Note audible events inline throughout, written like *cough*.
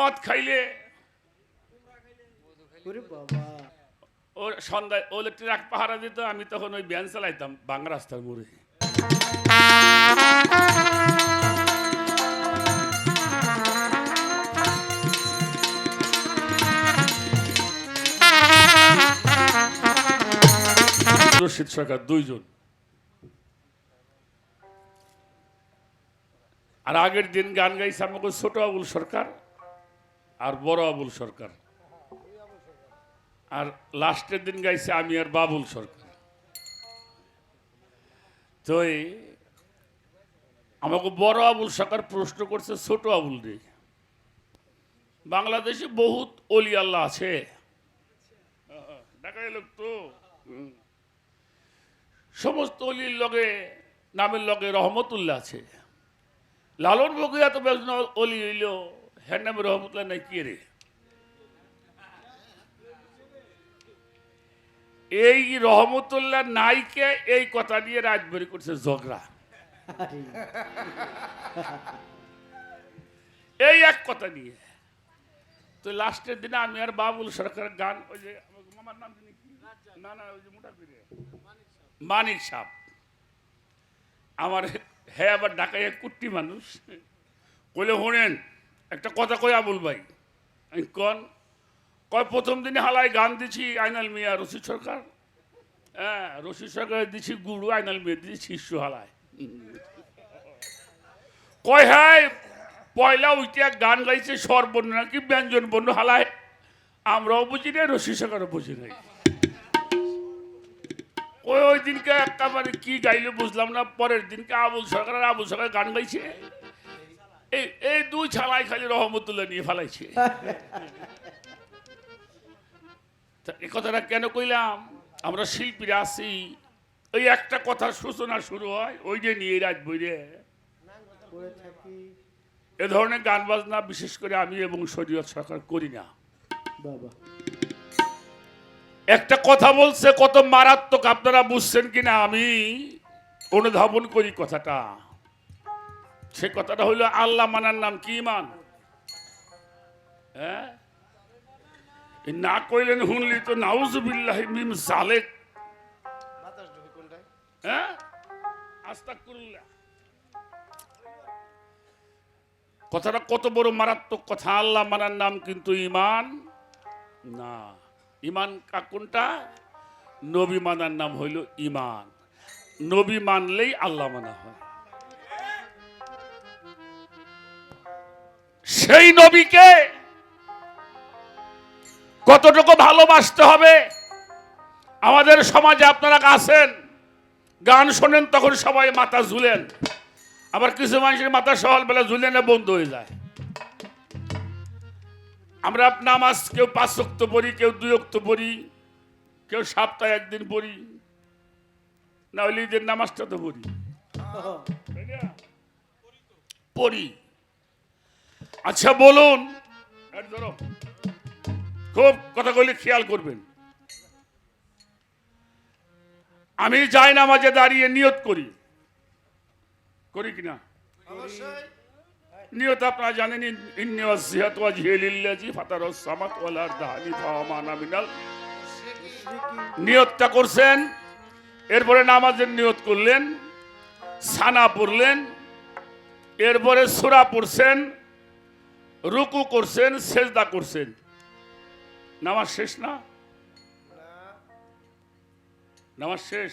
মদ খাইলে। ওরে সন্ধ্যায় ও ট্রাক পাহারা দিত আমি তখন ওই ব্যান চালাইতাম বাংলা রাস্তার মোড়ে। রশিদ সরকার দুইজন। আর আগের দিন গান গাইছে আমাকে ছোট আবুল সরকার। আর বড় আবুল সরকার। আর লাস্টের দিন গাইছে আমি আর বাবুল সরকার। তো আমাকে বড় আবুল সরকার প্রশ্ন করছে, ছোট আবুল রে। বাংলাদেশে বহুত অলি আল্লাহ আছে। লোক তো। সমস্ত অলির লগে, নামের লগে রহমতুল্লাহ আছে। লালন বগুয়া তো একজন অলি হইল। হ্যার নামে রহমতুল্লাহ নাই কে রে এই রহমতুল্লাহ নাইকে এই কথা নিয়ে রাজবাড়ি করছে ঝগড়া এই এক কথা নিয়ে তো লাস্টের দিনে আমি আর বাবুল সরকারের গান ওই যে মামার নাম কি না না ওই যে মোটা করে মানিক সাপ আমার হ্যাঁ আবার ঢাকায় কুট্টি মানুষ কইলে শোনেন একটা কথা কই আবুল ভাই। কন, কয় প্রথম দিনে হালায় গান দিছি আইনাল মিয়া রশিদ সরকার? হ্যাঁ রশিদ সরকার দিছি গুরু, আইনাল মিয়া দিছি শিষ্য হালায় কয় হ্যাঁ পয়লা উইটিয়া গান গাইছে স্বর স্বরবর্ণ নাকি ব্যঞ্জন বর্ণ হালায় আমরাও বুঝি না রশি সরকারও বুঝি নাই। ওই ওই দিনকে একটা মানে কি গাইলে বুঝলাম না, পরের দিনকে আবুল সরকার আবুল সরকার গান গাইছে। এই এই দুই ছালাই খালি রহমতুল্লাহ নিয়ে ফেলাইছে। এ কথাটা কেন কইলাম? আমরা শিল্পীরা আছি। ওই একটা কথা সূচনা শুরু হয় ওই যে নিয়ে রাত বইরে এ ধরনের গান বাজনা বিশেষ করে আমি এবং শরীয়ত সরকার করি না। বাবা। একটা কথা বলছে কত মারাত্মক আপনারা বুঝছেন কিনা? আমি অনুধাবন করি কথাটা। সে কথাটা হইল আল্লাহ মানার নাম কি মান হ্যাঁ? না কইলেন শুনলি তো নাউজুবিল্লাহ মিম হ্যাঁ? কথাটা কত বড় মারাত্মক কথা, আল্লাহ মানার নাম কিন্তু ইমান না। ইমান কোনটা? নবী মানার নাম হইল ইমান। নবী মানলেই আল্লাহ মানা হয়। সেই নবীকে কতটুকু ভালোবাসতে হবে? আমাদের সমাজে আপনারা আছেন গান শোনেন তখন সবাই মাথা ঝুলেন। আবার কিছু মানুষের মাথা সকালবেলা ঝুলে না বন্ধ হয়ে যায়। আমরা নামাজ কেউ পাঁচ অক্ত পড়ি কেউ দুই অক্ত পড়ি কেউ সপ্তাহে একদিন পড়ি। না হলে ঈদের নামাজটা তো পড়ি। পড়ি। আচ্ছা বলুন। খুব কথা বলে খেয়াল করবেন। আমি যাই নামাজে দাঁড়িয়ে নিয়ত করি। করি কিনা? নিয়ত আপনারা জানেন মিনাল নিয়তটা করছেন, এরপরে নামাজের নিয়ত করলেন, সানা পড়লেন, এরপরে সূরা পড়ছেন রুকু করছেন, সেজদা করছেন। নামাজ শেষ না? নামাজ শেষ?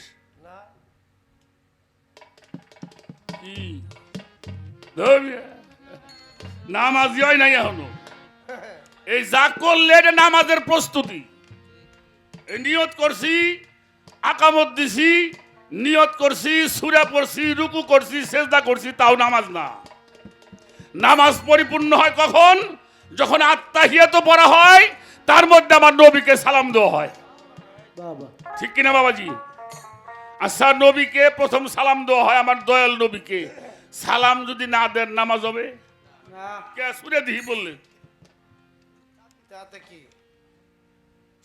নাই এই করলে নামাজের প্রস্তুতি। করছি, আকামত দিছি করছি, সুরা পড়ছি, রুকু করছি, সেজদা করছি, তাও নামাজ না। নামাজ পরিপূর্ণ হয় কখন? যখন আত্মাহিয়াত পড়া হয় তার মধ্যে আমার নবীকে সালাম দেওয়া হয়। ঠিক কিনা বাবাজি? আচ্ছা নবীকে প্রথম সালাম দেওয়া হয় আমার দয়াল নবীকে। সালাম যদি না দেন নামাজ হবে? কে সুরে দিহি বললে?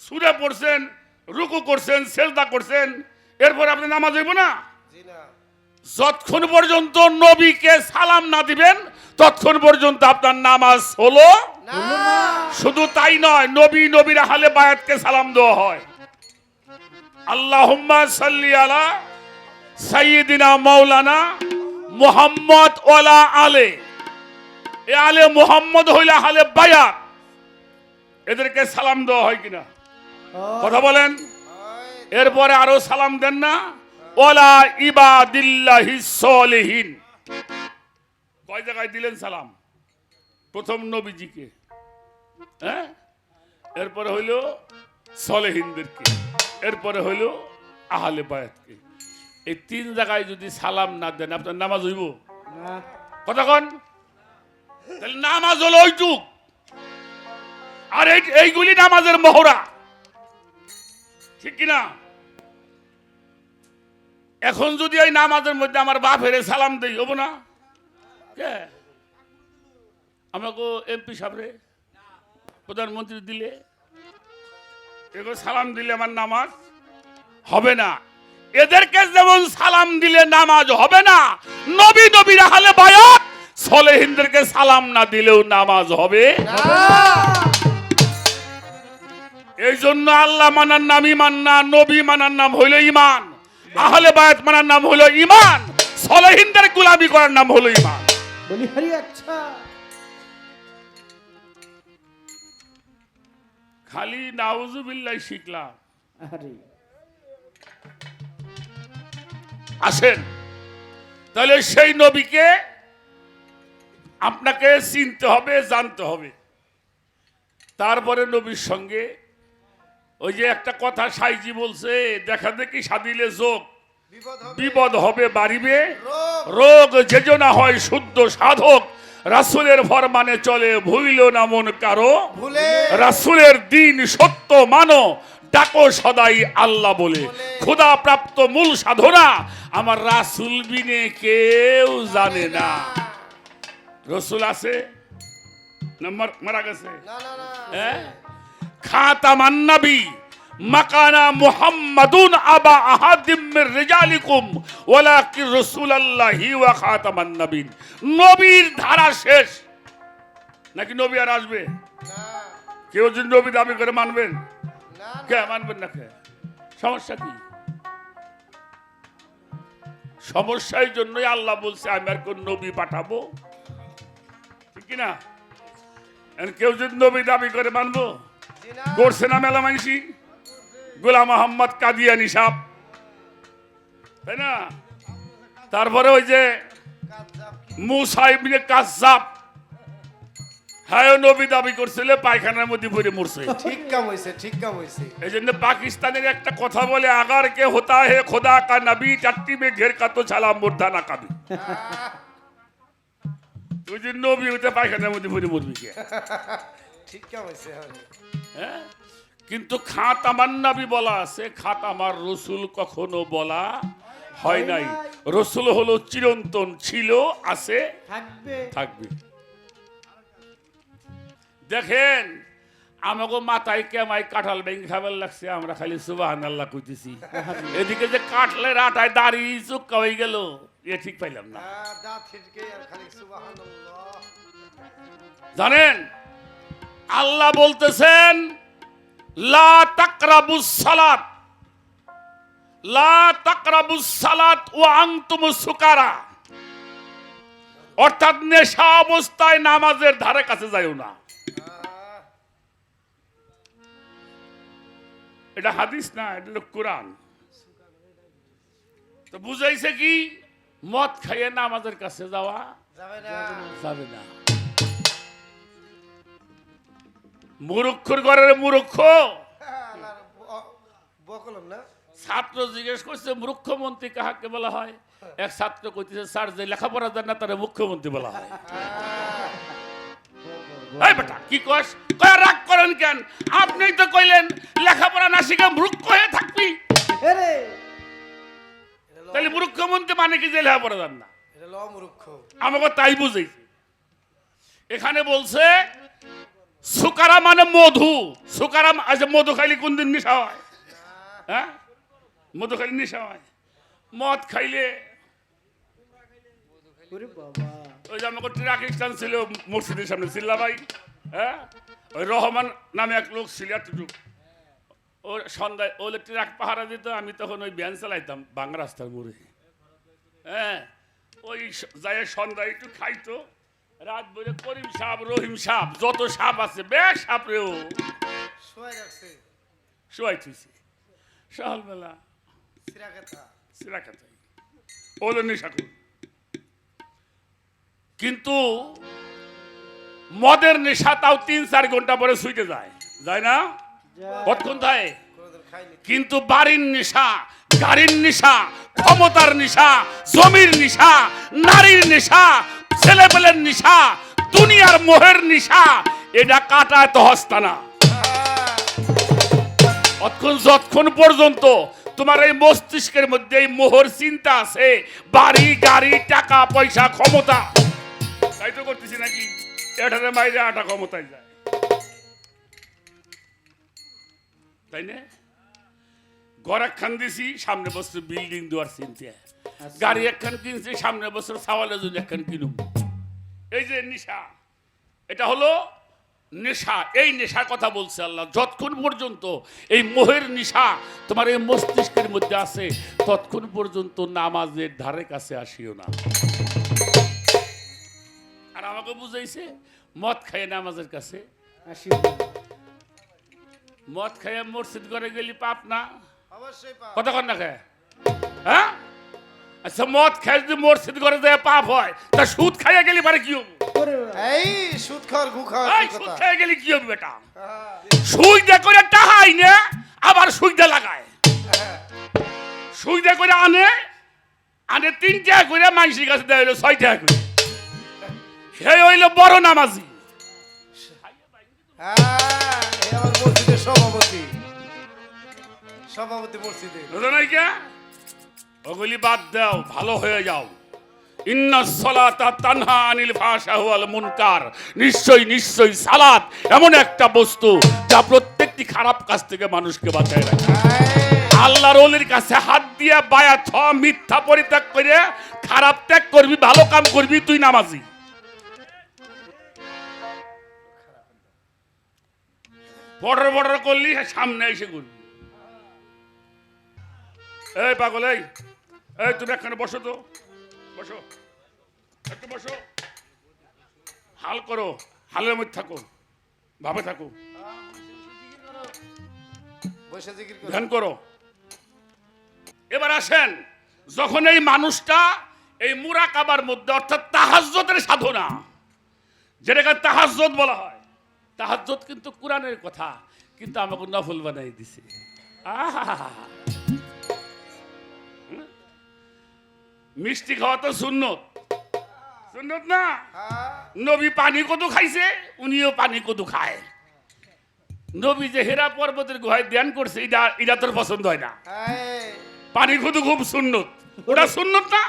সুরে পড়ছেন রুকু করছেন সেজদা করছেন এরপর আপনি নামাজ হইব না। যতক্ষণ পর্যন্ত নবীকে সালাম না দিবেন ততক্ষণ পর্যন্ত আপনার নামাজ হলো শুধু তাই নয় নবী নবীর হালে বায়াতকে সালাম দেওয়া হয়। আল্লাহুম্মা সাল্লি আলা সাইয়্যিদিনা মাওলানা মুহাম্মদ ওয়ালা আলে। এ আলে মুহাম্মদ হইলা হালে বায়াত। এদেরকে সালাম দেওয়া হয় কিনা? কথা বলেন। এরপরে আরও সালাম দেন না। ওলা ইবাদিল্লাহি সলিহিন। কয় জায়গায় দিলেন সালাম? প্রথম নবীজিকে। হ্যাঁ? এরপরে হইল সলেহিনদেরকে। এরপরে হইল আহলে বায়াতকে। এই তিন জায়গায় যদি সালাম না দেন, আপনার নামাজ হইব? কতক্ষণ তাহলে নামাজ হলো ওইটুক আর এই এইগুলি নামাজের মহড়া। ঠিক কিনা? এখন যদি এই নামাজের মধ্যে আমার বাপ হেরে সালাম দেই, হব না? আমাকে এমপি সাহেবরে প্রধানমন্ত্রী দিলে। এগুলো সালাম দিলে আমার নামাজ, হবে না। এদেরকে যেমন সালাম দিলে নামাজ হবে না, নবী নবী রাহালে বায়াত, সলেহিনদেরকে সালাম না দিলেও নামাজ হবে এই জন্য আল্লাহ মানার নাম ইমান না, নবী মানার নাম হইল ইমান। আহলে বায়াত মানার নাম হইল ইমান, সলেহিনদের গুলামি করার নাম হলো ইমান। বলি হারি আচ্ছা। খালি নাউজুবিল্লাহ শিখলাম। আরে। আসেন। তাহলে সেই নবীকে আপনাকে চিনতে হবে জানতে হবে। তারপরে নবীর সঙ্গে ওই যে একটা কথা সাইজি বলছে দেখা দেখি সাদিলে যোগ বিপদ হবে। বাড়িবে। রোগ। যেজনা হয় শুদ্ধ সাধক রাসুলের ফরমানে চলে ভুইল না মন কারও। ভুলে। রাসুলের দিন সত্য মানো ডাকো সদাই আল্লাহ বলে। খোদা প্রাপ্ত মূল সাধনা আমার রাসুল বিনে কেউ জানে না। রসুল আছে? মারা গেছে? না না মাকানা মুহাম্মাদুন আবা আহাদিম মির রিজালিকুম ওয়ালাকিন রাসূলুল্লাহি ওয়া খাতামান নবীন নবীর ধারা শেষ। নাকি নবী আর আসবে? না কেউ যদি নবী দাবি করে মানবেন? কে মানবেন না কে? সমস্যা কি? সমস্যার জন্যই আল্লাহ বলছে আমি আর কোন নবী পাঠাবো। ঠিক কি না এখন কেউ যদি নবী দাবি করে মানবো? করছে না মেলা মানসি গোলাম মোহাম্মদ কাদিয়ানি সাহ তাই না? তারপরে ওই যে মুসাইবিনে কাজাব হ্যাঁ নবী দাবি করছিল পায়খানার মধ্যে পড়ে মরছে। ঠিক কাম হইছে ঠিক কাম হইছে। এই জন্য পাকিস্তানের একটা কথা বলে আগার কে হোতা হে খোদা কা নবী চারটি মে ঘের কা তো ছালা মুর্দা না কাবি। তুই যে নবী হতে পায়খানার মধ্যে পড়ে মরবি কে? *laughs* ঠিক কাম হইছে হ্যাঁ? কিন্তু খাত আমার নাবি বলা আছে খাত আমার রসুল কখনো বলা হয় নাই। রসুল হলো চিরন্তন ছিল আছে থাকবে। দেখেন আমাকে মাথায় কেমাই কাঁঠাল ব্যাংক খাবার লাগছে আমরা খালি সুবাহান আল্লাহ কইতেছি এদিকে যে কাঠলের আটায় দাঁড়িয়ে চুক্কা হয়ে গেল এ ঠিক পাইলাম না। হ্যাঁ জানেন আল্লাহ বলতেছেন লা তাকরাবুস সালাত। লা তাকরাবুস সালাত ওয়া আনতুম সুকারা। অর্থাৎ নেশা অবস্থায় নামাজের ধারে কাছে যাইও না। এটা হাদিস না এটা হলো কোরআন। তো বুঝাইছে কি মদ খাইয়ে নামাজের কাছে যাওয়া যাবে না। মুরুক্ষর ঘরের মুরুক্ষ। ছাত্র জিজ্ঞেস করছে মুখ্যমন্ত্রী কাহাকে বলা হয়? এক ছাত্র কইতেছে স্যার যে লেখাপড়া জানে না তারা মুখ্যমন্ত্রী বলা হয়। এই বেটা কি কস? কয়া রাগ করেন কেন? আপনি তো কইলেন লেখাপড়া না শিখে মূর্খ হয়ে থাকবি। তাহলে মুখ্যমন্ত্রী মানে কি যে লেখাপড়া জান না? আমাকে তাই বুঝেছি এখানে বলছে সুকারা মানে মধু। সুকারাম আচ্ছা মধু খাইলে কোন দিন নেশা হয়? হ্যাঁ? মধু খাইলে নেশা হয়? মদ খাইলে? ওই যে আমাকে ট্রাক স্ট্যান্ড ছিল মসজিদের সামনে চিল্লা ভাই হ্যাঁ? ওই রহমান নামে এক লোক ছিল এতটুক। ও সন্ধ্যায় ও ট্রাক পাহারা দিত আমি তখন ওই ব্যান চালাইতাম বাংলা রাস্তার মোড়ে। হ্যাঁ? ওই যাই সন্ধ্যায় একটু খাইতো রাত বলে করিম সাপ রহিম সাপ যত সাপ আছে বেশ সাপ রে ও। শোয়াই থুইছে। সকালবেলা কিন্তু মদের নেশা তাও তিন চার ঘণ্টা পরে শুইতে যায়। যায় না? কতক্ষণ যায় কিন্তু বাড়ির নেশা গাড়ির নেশা ক্ষমতার নেশা জমির নেশা নারীর নেশা ছেলেপেলের নেশা, দুনিয়ার মোহের নেশা, এটা কাটায় তো হস্তানা। অতক্ষণ যতক্ষণ পর্যন্ত তোমার এই মস্তিষ্কের মধ্যে এই মোহর চিন্তা আছে, বাড়ি, গাড়ি, টাকা, পয়সা, ক্ষমতা, তাই তো করতেছি নাকি? এটাতে বাইরে আটা ক্ষমতায় যায়। তাই না? ঘর একখান দিছি, সামনে বছর বিল্ডিং দেওয়ার চিন্তা। গাড়ি একখান কিনছি সামনে বছর সাওয়ালের জন্য একখান কিনুম। এই যে নেশা এটা হলো নেশা। এই নেশার কথা বলছে আল্লাহ। যতক্ষণ পর্যন্ত এই মোহের নেশা তোমার এই মস্তিষ্কের মধ্যে আছে ততক্ষণ পর্যন্ত নামাজের ধারে কাছে আসিও না। আর আমাকে বুঝাইছে মদ খাইয়ে নামাজের কাছে আসিও মদ খাইয়ে মসজিদ করে গেলি পাপ না? অবশ্যই কথা কন না খায় হ্যাঁ? আচ্ছা মদ খাই যদি মসজিদ করে যায় পাপ হয় তা সুদ খাইয়ে গেলি পারে কি হব। এই সুদ খাওয়ার গু খাওয়ার এই সুদ খাইয়ে গেলি কি হবে বেটা? হ্যাঁ, সুইদা করে টাহাই নে আবার সুইদা লাগায়। হ্যাঁ। সুইদা করে আনে আনে তিন টাকা করে মানুষের কাছে দেয় হইল ছয় টাকা করে। হে হইল বড় নামাজি। হ্যাঁ এ আমার মসজিদের সভাপতি। সভাপতি মসজিদের। বুঝো নাই কে? ওগুলি বাদ দাও ভালো হয়ে যাও। নিশ্চয়ই নিশ্চয়ই সালাত এমন একটা বস্তু যা প্রত্যেকটি খারাপ কাজ থেকে মানুষকে বাঁচায় রাখে। আল্লাহর ওলির কাছে হাত দিয়ে বায়া থ মিথ্যা পরিত্যাগ করে খারাপ ত্যাগ করবি, ভালো কাম করবি, তুই নামাজি। বর্ডার বর্ডার করলি, সামনে এসে করবি এই পাগল, এই। এই তুমি এখানে বসো তো। বসো। একটু বসো। হাল করো। হালের মধ্যে থাকো। ভাবে থাকো। ধ্যান করো। এবার আসেন। যখন এই মানুষটা এই মুরাকাবার মধ্যে অর্থাৎ তাহাজ্জতের সাধনা যেটাকে তাহাজ্জত বলা হয়। তাহাজ্জত কিন্তু কোরআনের কথা কিন্তু আমাকে নফল বানাই দিছে। আহা! মিষ্টি খাওয়া তো সুন্নত। সুন্নত না? হ্যাঁ। নবী পানি কত খাইছে উনিও পানি কত খায়। নবী যে হেরা পর্বতের গুহায় ধ্যান করছে এটা এটা তোর পছন্দ হয় না। পানি কত খুব সুন্নত। ওটা সুন্নত না?